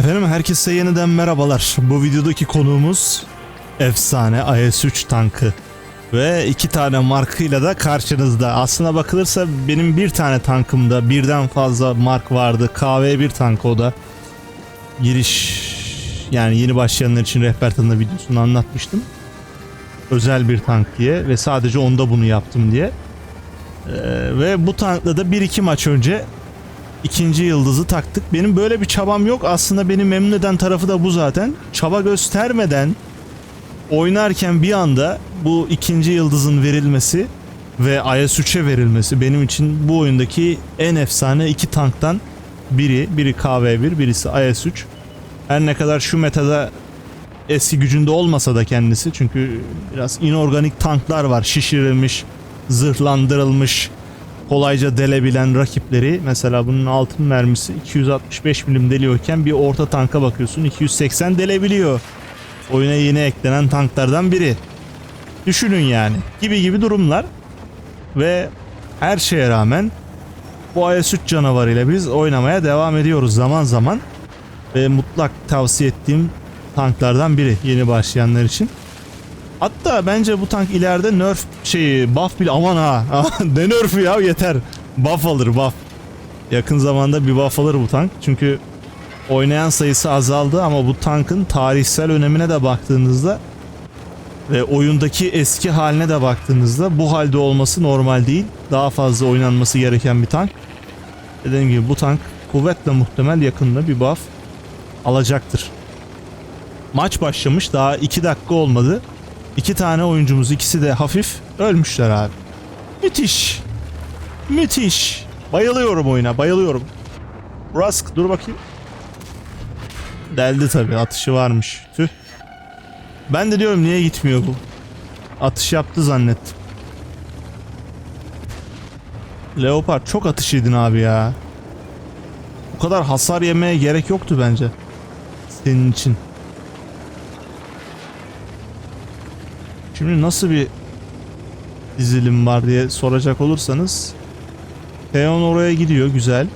Efendim herkese yeniden merhabalar. Bu videodaki konuğumuz efsane IS-3 tankı. Ve iki tane markıyla da karşınızda. Aslına bakılırsa benim bir tane tankımda birden fazla mark vardı. KV1 tankı o da. Giriş yani yeni başlayanlar için rehber tanıma videosunu anlatmıştım. Özel bir tank diye ve sadece onda bunu yaptım diye. Ee, ve bu tankla da 1-2 maç önce ikinci yıldızı taktık. Benim böyle bir çabam yok. Aslında beni memnun eden tarafı da bu zaten. Çaba göstermeden oynarken bir anda bu ikinci yıldızın verilmesi ve IS-3'e verilmesi benim için bu oyundaki en efsane iki tanktan biri. Biri KV-1, birisi IS-3. Her ne kadar şu metada eski gücünde olmasa da kendisi çünkü biraz inorganik tanklar var. Şişirilmiş, zırhlandırılmış, kolayca delebilen rakipleri mesela bunun altın mermisi 265 milim deliyorken bir orta tanka bakıyorsun 280 delebiliyor. Oyuna yeni eklenen tanklardan biri. Düşünün yani gibi gibi durumlar ve her şeye rağmen bu IS-3 canavarıyla biz oynamaya devam ediyoruz zaman zaman ve mutlak tavsiye ettiğim tanklardan biri yeni başlayanlar için. Hatta bence bu tank ileride nerf şeyi buff bile aman ha ne nerf'ü ya yeter buff alır buff. Yakın zamanda bir buff alır bu tank çünkü oynayan sayısı azaldı ama bu tankın tarihsel önemine de baktığınızda ve oyundaki eski haline de baktığınızda bu halde olması normal değil. Daha fazla oynanması gereken bir tank. Dediğim gibi bu tank kuvvetle muhtemel yakında bir buff alacaktır. Maç başlamış daha 2 dakika olmadı. İki tane oyuncumuz ikisi de hafif ölmüşler abi. Müthiş. Müthiş. Bayılıyorum oyuna bayılıyorum. Rusk dur bakayım. Deldi tabi atışı varmış. Tüh. Ben de diyorum niye gitmiyor bu. Atış yaptı zannettim. Leopard çok atış yedin abi ya. Bu kadar hasar yemeye gerek yoktu bence. Senin için. Şimdi nasıl bir dizilim var diye soracak olursanız Theon oraya gidiyor güzel.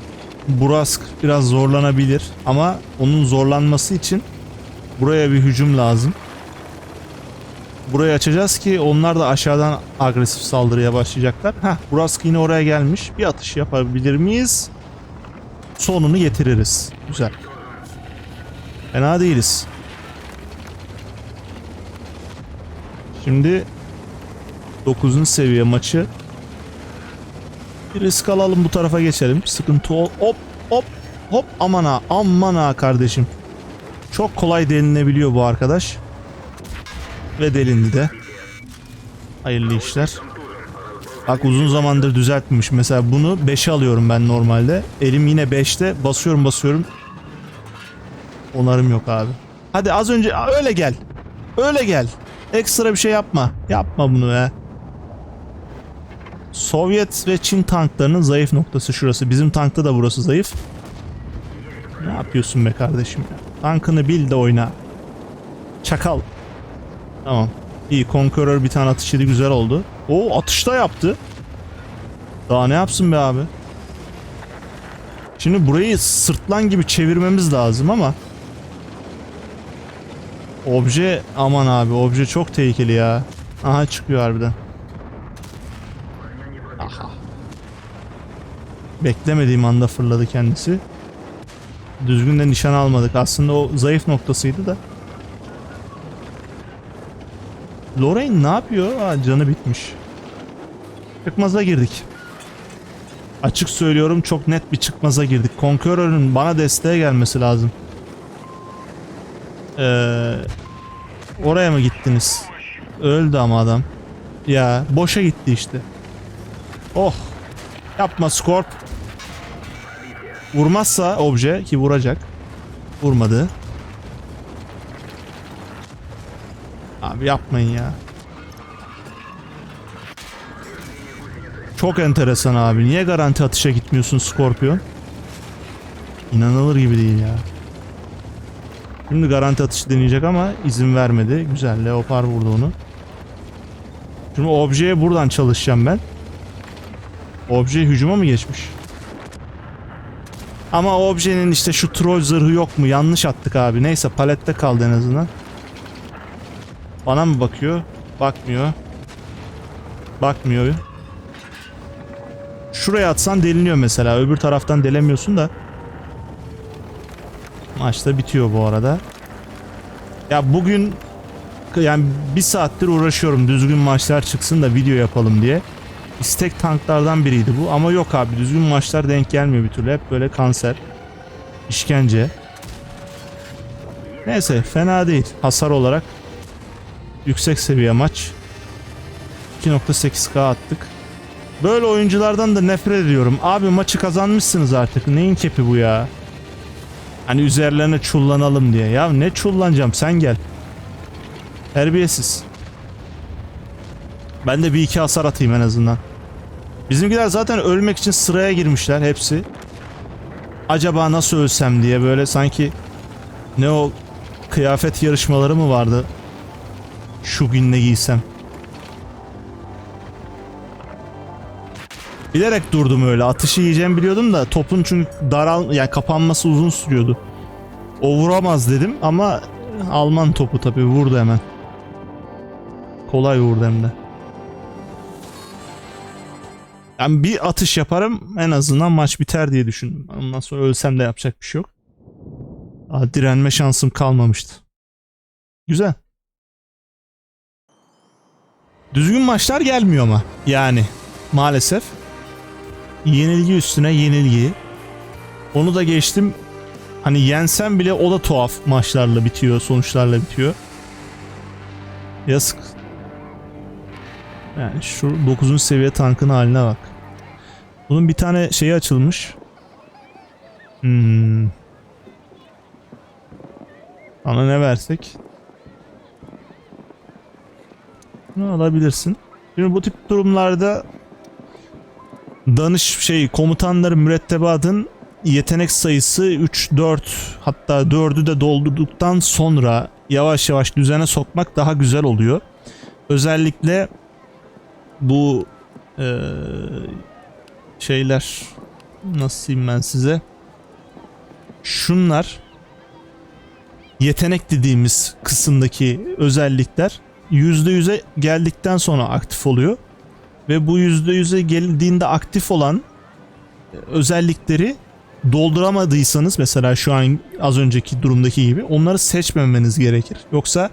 Burask biraz zorlanabilir ama onun zorlanması için buraya bir hücum lazım. Burayı açacağız ki onlar da aşağıdan agresif saldırıya başlayacaklar. Heh Burask yine oraya gelmiş. Bir atış yapabilir miyiz? Sonunu getiririz. Güzel. Fena değiliz. Şimdi 9. seviye maçı. Bir risk alalım bu tarafa geçelim. Sıkıntı ol. Hop hop hop aman ha aman ha kardeşim. Çok kolay delinebiliyor bu arkadaş. Ve delindi de. Hayırlı işler. Bak uzun zamandır düzeltmemiş. Mesela bunu 5'e alıyorum ben normalde. Elim yine 5'te. Basıyorum basıyorum. Onarım yok abi. Hadi az önce öyle gel. Öyle gel. Ekstra bir şey yapma. Yapma bunu be. Sovyet ve Çin tanklarının zayıf noktası şurası. Bizim tankta da burası zayıf. Ne yapıyorsun be kardeşim ya? Tankını bil de oyna. Çakal. Tamam. İyi Conqueror bir tane atış yedi güzel oldu. O atışta yaptı. Daha ne yapsın be abi? Şimdi burayı sırtlan gibi çevirmemiz lazım ama Obje aman abi obje çok tehlikeli ya. Aha çıkıyor harbiden. Aha. Beklemediğim anda fırladı kendisi. Düzgün de nişan almadık. Aslında o zayıf noktasıydı da. Lorraine ne yapıyor? Aa, canı bitmiş. Çıkmaza girdik. Açık söylüyorum çok net bir çıkmaza girdik. Conqueror'ın bana desteğe gelmesi lazım. Ee, oraya mı gittiniz? Öldü ama adam. Ya boşa gitti işte. Oh. Yapma Scorp. Vurmazsa obje ki vuracak. Vurmadı. Abi yapmayın ya. Çok enteresan abi. Niye garanti atışa gitmiyorsun Scorpion? İnanılır gibi değil ya. Şimdi garanti atışı deneyecek ama izin vermedi. Güzel. Leopar vurdu onu. Şimdi objeye buradan çalışacağım ben. Obje hücuma mı geçmiş? Ama objenin işte şu troll zırhı yok mu? Yanlış attık abi. Neyse palette kaldı en azından. Bana mı bakıyor? Bakmıyor. Bakmıyor. Şuraya atsan deliniyor mesela. Öbür taraftan delemiyorsun da. Maç da bitiyor bu arada. Ya bugün yani bir saattir uğraşıyorum düzgün maçlar çıksın da video yapalım diye. İstek tanklardan biriydi bu ama yok abi düzgün maçlar denk gelmiyor bir türlü. Hep böyle kanser, işkence. Neyse fena değil hasar olarak. Yüksek seviye maç. 2.8k attık. Böyle oyunculardan da nefret ediyorum. Abi maçı kazanmışsınız artık. Neyin kepi bu ya? Hani üzerlerine çullanalım diye. Ya ne çullanacağım sen gel. Terbiyesiz. Ben de bir iki hasar atayım en azından. Bizimkiler zaten ölmek için sıraya girmişler hepsi. Acaba nasıl ölsem diye böyle sanki ne o kıyafet yarışmaları mı vardı? Şu gün ne giysem. Bilerek durdum öyle. Atışı yiyeceğim biliyordum da topun çünkü daral yani kapanması uzun sürüyordu. O vuramaz dedim ama Alman topu tabii vurdu hemen. Kolay vurdu hem de. Yani bir atış yaparım en azından maç biter diye düşündüm. Ondan sonra ölsem de yapacak bir şey yok. Aa, direnme şansım kalmamıştı. Güzel. Düzgün maçlar gelmiyor ama. Yani maalesef. Yenilgi üstüne yenilgi. Onu da geçtim. Hani yensem bile o da tuhaf maçlarla bitiyor, sonuçlarla bitiyor. Yazık. Yani şu 9. seviye tankın haline bak. Bunun bir tane şeyi açılmış. Hmm. Ana ne versek? Bunu alabilirsin. Şimdi bu tip durumlarda danış şey komutanların mürettebatın yetenek sayısı 3 4 hatta 4'ü de doldurduktan sonra yavaş yavaş düzene sokmak daha güzel oluyor. Özellikle bu eee, şeyler nasıl diyeyim ben size şunlar yetenek dediğimiz kısımdaki özellikler %100'e geldikten sonra aktif oluyor ve bu %100'e geldiğinde aktif olan e, özellikleri dolduramadıysanız mesela şu an az önceki durumdaki gibi onları seçmemeniz gerekir. Yoksa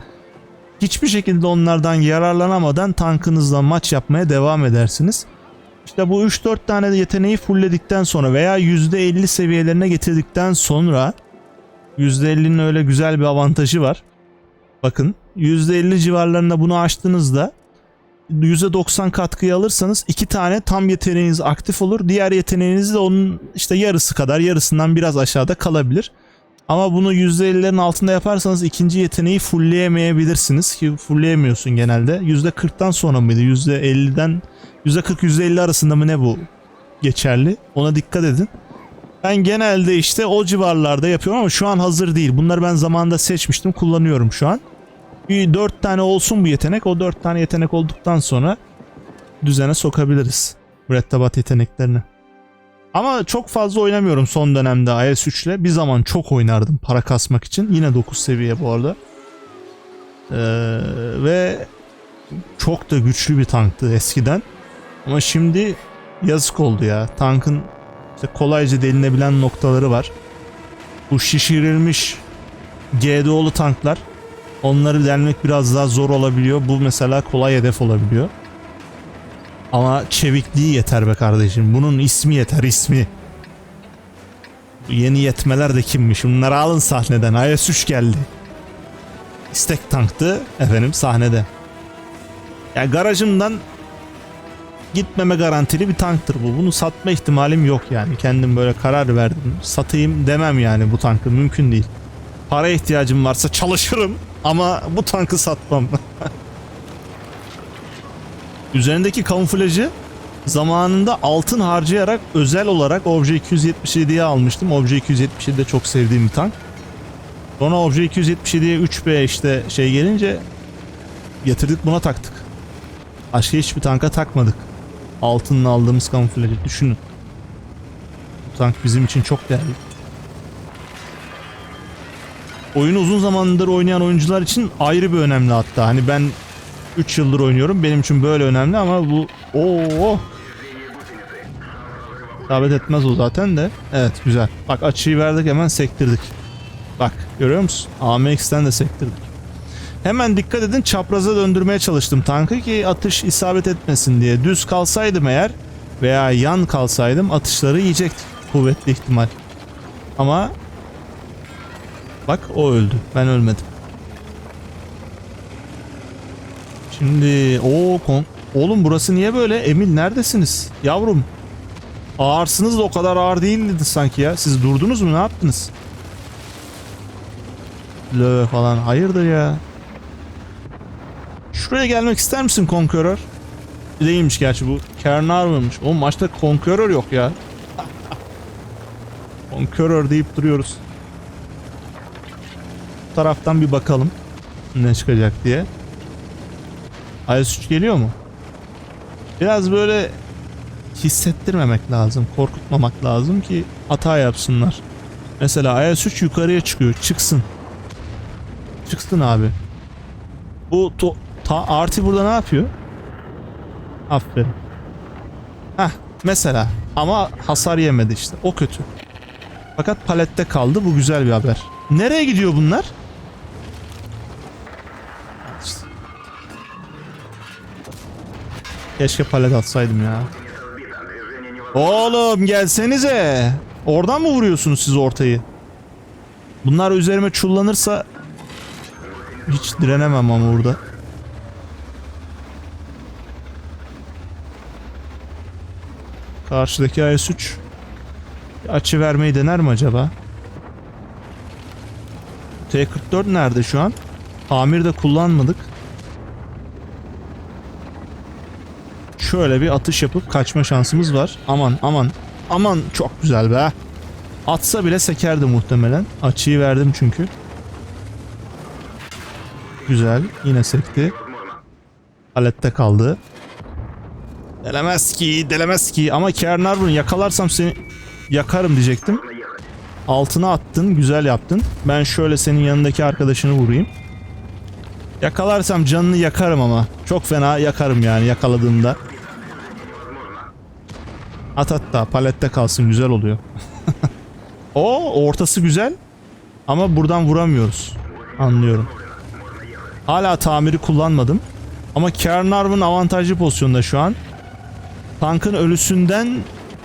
hiçbir şekilde onlardan yararlanamadan tankınızla maç yapmaya devam edersiniz. İşte bu 3-4 tane yeteneği fullledikten sonra veya %50 seviyelerine getirdikten sonra %50'nin öyle güzel bir avantajı var. Bakın %50 civarlarında bunu açtığınızda %90 katkıyı alırsanız iki tane tam yeteneğiniz aktif olur. Diğer yeteneğiniz de onun işte yarısı kadar yarısından biraz aşağıda kalabilir. Ama bunu %50'lerin altında yaparsanız ikinci yeteneği fullleyemeyebilirsiniz ki fullleyemiyorsun genelde. %40'tan sonra mıydı? %50'den %40 %50 arasında mı ne bu geçerli? Ona dikkat edin. Ben genelde işte o civarlarda yapıyorum ama şu an hazır değil. Bunları ben zamanında seçmiştim. Kullanıyorum şu an. Bir 4 tane olsun bu yetenek. O 4 tane yetenek olduktan sonra düzene sokabiliriz. Mürettebat yeteneklerini. Ama çok fazla oynamıyorum son dönemde IS-3 ile. Bir zaman çok oynardım para kasmak için. Yine 9 seviye bu arada. Ee, ve çok da güçlü bir tanktı eskiden. Ama şimdi yazık oldu ya. Tankın işte kolayca delinebilen noktaları var. Bu şişirilmiş GDO'lu tanklar onları delmek biraz daha zor olabiliyor. Bu mesela kolay hedef olabiliyor. Ama çevikliği yeter be kardeşim. Bunun ismi yeter ismi. Yeni yetmeler de kimmiş? Bunları alın sahneden. IS-3 geldi. İstek tanktı efendim sahnede. Ya garajımdan gitmeme garantili bir tanktır bu. Bunu satma ihtimalim yok yani. Kendim böyle karar verdim. Satayım demem yani bu tankı. Mümkün değil. Para ihtiyacım varsa çalışırım ama bu tankı satmam. Üzerindeki kamuflajı zamanında altın harcayarak özel olarak Obje 277'ye almıştım. Obje 277 de çok sevdiğim bir tank. Sonra Obje 277'ye 3B işte şey gelince getirdik buna taktık. Başka hiçbir tanka takmadık. Altınla aldığımız kamuflajı düşünün. Bu tank bizim için çok değerli. Oyunu uzun zamandır oynayan oyuncular için ayrı bir önemli hatta. Hani ben 3 yıldır oynuyorum. Benim için böyle önemli ama bu Oo. Davet etmez o zaten de. Evet güzel. Bak açıyı verdik hemen sektirdik. Bak görüyor musun? AMX'ten de sektirdik. Hemen dikkat edin çapraza döndürmeye çalıştım tankı ki atış isabet etmesin diye. Düz kalsaydım eğer veya yan kalsaydım atışları yiyecekti. Kuvvetli ihtimal. Ama bak o öldü. Ben ölmedim. Şimdi o kon Oğlum burası niye böyle? Emil neredesiniz? Yavrum. Ağırsınız da o kadar ağır değildi sanki ya. Siz durdunuz mu? Ne yaptınız? Lö falan. Hayırdır ya? Şuraya gelmek ister misin Conqueror? Değilmiş gerçi bu. Carnarvon'muş. O maçta Conqueror yok ya. Conqueror deyip duruyoruz. Taraftan bir bakalım. Ne çıkacak diye. IS-3 geliyor mu? Biraz böyle hissettirmemek lazım, korkutmamak lazım ki hata yapsınlar. Mesela IS-3 yukarıya çıkıyor, çıksın. Çıksın abi. Bu to ta Arti burada ne yapıyor? Aferin. Heh, mesela ama hasar yemedi işte. O kötü. Fakat palette kaldı. Bu güzel bir haber. Nereye gidiyor bunlar? Keşke palet atsaydım ya. Oğlum gelsenize. Oradan mı vuruyorsunuz siz ortayı? Bunlar üzerime çullanırsa hiç direnemem ama burada. Karşıdaki IS-3 bir açı vermeyi dener mi acaba? T-44 nerede şu an? Tamirde kullanmadık. Şöyle bir atış yapıp kaçma şansımız var. Aman aman aman çok güzel be. Atsa bile sekerdi muhtemelen. Açıyı verdim çünkü. Güzel. Yine sekti. Palette kaldı. Delemez ki, delemez ki. Ama Kernarvon yakalarsam seni yakarım diyecektim. Altına attın, güzel yaptın. Ben şöyle senin yanındaki arkadaşını vurayım. Yakalarsam canını yakarım ama. Çok fena yakarım yani yakaladığımda. At at da palette kalsın güzel oluyor. o ortası güzel. Ama buradan vuramıyoruz. Anlıyorum. Hala tamiri kullanmadım. Ama Kernarvon avantajlı pozisyonda şu an. Tankın ölüsünden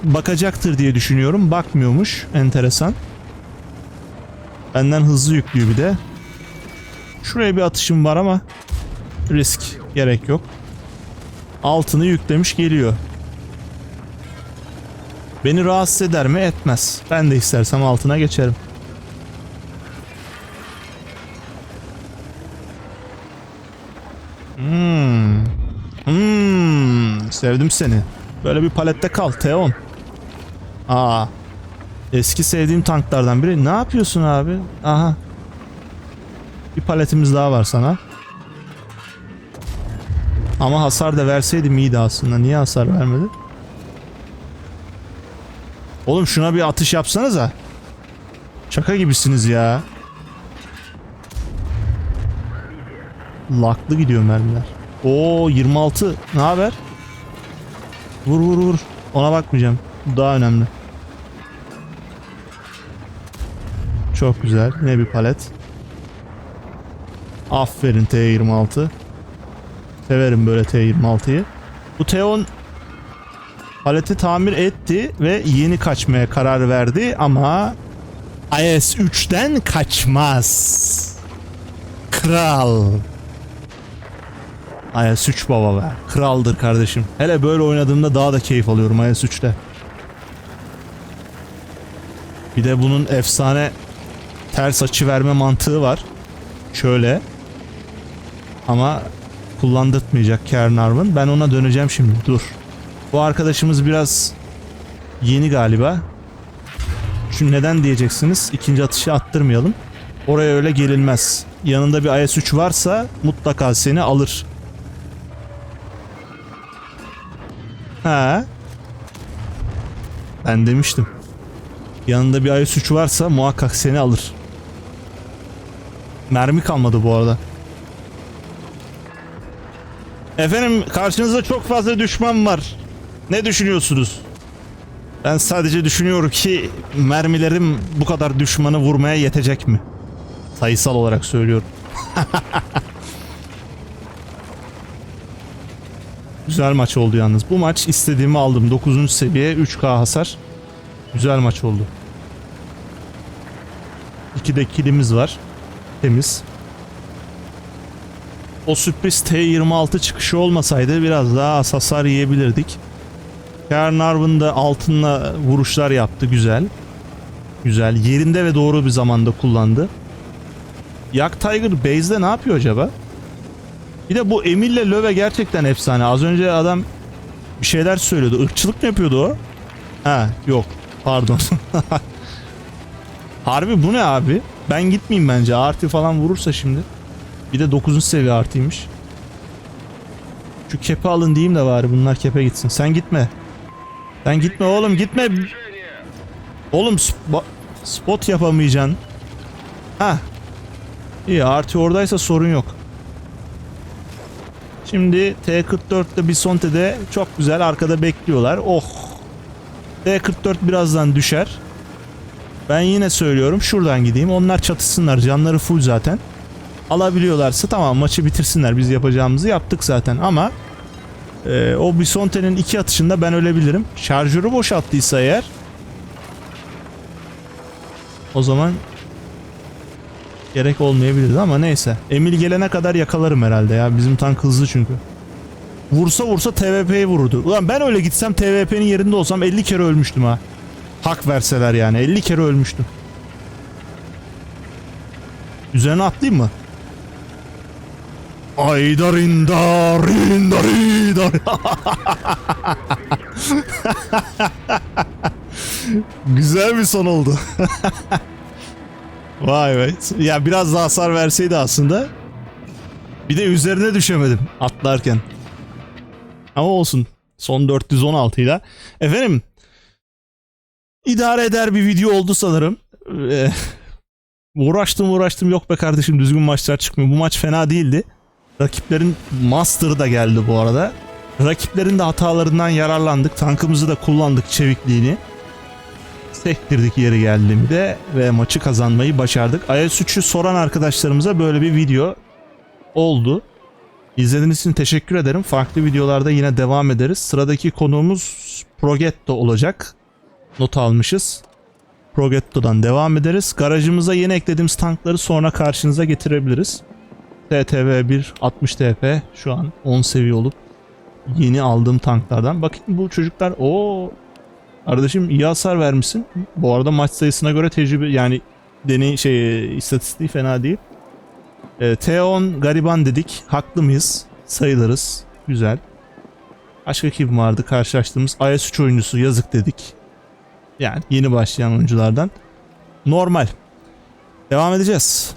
bakacaktır diye düşünüyorum. Bakmıyormuş. Enteresan. Benden hızlı yüklüyor bir de. Şuraya bir atışım var ama risk gerek yok. Altını yüklemiş geliyor. Beni rahatsız eder mi? Etmez. Ben de istersem altına geçerim. Hmm. Hmm. Sevdim seni. Böyle bir palette kal Teon. Aa. Eski sevdiğim tanklardan biri. Ne yapıyorsun abi? Aha. Bir paletimiz daha var sana. Ama hasar da verseydim iyiydi aslında. Niye hasar vermedi? Oğlum şuna bir atış yapsanıza. Şaka gibisiniz ya. Laklı gidiyor mermiler. Oo 26. Ne haber? Vur vur vur. Ona bakmayacağım. Bu daha önemli. Çok güzel. Ne bir palet. Aferin T26. Severim böyle T26'yı. Bu T10 paleti tamir etti ve yeni kaçmaya karar verdi ama IS-3'ten kaçmaz. Kral. IS-3 baba be. Kraldır kardeşim. Hele böyle oynadığımda daha da keyif alıyorum IS-3'te. Bir de bunun efsane ters açı verme mantığı var. Şöyle. Ama kullandırtmayacak Kernarvon. Ben ona döneceğim şimdi. Dur. Bu arkadaşımız biraz yeni galiba. Şimdi neden diyeceksiniz? İkinci atışı attırmayalım. Oraya öyle gelinmez. Yanında bir IS-3 varsa mutlaka seni alır. Ha? Ben demiştim. Yanında bir IS-3 varsa muhakkak seni alır. Mermi kalmadı bu arada. Efendim karşınızda çok fazla düşman var. Ne düşünüyorsunuz? Ben sadece düşünüyorum ki mermilerim bu kadar düşmanı vurmaya yetecek mi? Sayısal olarak söylüyorum. Güzel maç oldu yalnız. Bu maç istediğimi aldım. 9. seviye 3K hasar. Güzel maç oldu. 2 de kilimiz var. Temiz. O sürpriz T26 çıkışı olmasaydı biraz daha hasar yiyebilirdik. Kernarvin da altınla vuruşlar yaptı güzel. Güzel. Yerinde ve doğru bir zamanda kullandı. Yak Tiger base'de ne yapıyor acaba? Bir de bu Emil'le Löve gerçekten efsane. Az önce adam bir şeyler söylüyordu. Irkçılık mı yapıyordu o? Ha yok. Pardon. Harbi bu ne abi? Ben gitmeyeyim bence. Artı falan vurursa şimdi. Bir de 9. seviye artıymış. Şu kepe alın diyeyim de bari bunlar kepe gitsin. Sen gitme. Sen gitme oğlum gitme. Oğlum sp- spot yapamayacaksın. Ha. İyi artı oradaysa sorun yok. Şimdi T44'te Bisonte'de çok güzel arkada bekliyorlar. Oh. T44 birazdan düşer. Ben yine söylüyorum şuradan gideyim. Onlar çatışsınlar. Canları full zaten. Alabiliyorlarsa tamam maçı bitirsinler. Biz yapacağımızı yaptık zaten ama e, o Bisonte'nin iki atışında ben ölebilirim. Şarjörü boşalttıysa eğer o zaman gerek olmayabilirdi ama neyse. Emil gelene kadar yakalarım herhalde ya. Bizim tank hızlı çünkü. Vursa vursa TVP'yi vururdu. Ulan ben öyle gitsem TVP'nin yerinde olsam 50 kere ölmüştüm ha. Hak verseler yani 50 kere ölmüştüm. Üzerine atlayayım mı? Aydarindar, indar, indar. Güzel bir son oldu. Vay be. Ya biraz daha hasar verseydi aslında. Bir de üzerine düşemedim atlarken. Ama olsun. Son 416 ile. Efendim. idare eder bir video oldu sanırım. Ee, uğraştım uğraştım yok be kardeşim düzgün maçlar çıkmıyor. Bu maç fena değildi. Rakiplerin Master'ı da geldi bu arada. Rakiplerin de hatalarından yararlandık. Tankımızı da kullandık çevikliğini. Sektirdik yeri geldiğinde ve maçı kazanmayı başardık. IS-3'ü soran arkadaşlarımıza böyle bir video oldu. İzlediğiniz için teşekkür ederim. Farklı videolarda yine devam ederiz. Sıradaki konuğumuz Progetto olacak. Not almışız. Progetto'dan devam ederiz. Garajımıza yeni eklediğimiz tankları sonra karşınıza getirebiliriz. TTV1 60 TP şu an 10 seviye olup yeni aldığım tanklardan. Bakın bu çocuklar o Kardeşim iyi hasar vermişsin. Bu arada maç sayısına göre tecrübe yani deney şey istatistiği fena değil. E, T10 gariban dedik. Haklı mıyız? Sayılırız. Güzel. Başka kim vardı karşılaştığımız? IS-3 oyuncusu yazık dedik. Yani yeni başlayan oyunculardan. Normal. Devam edeceğiz.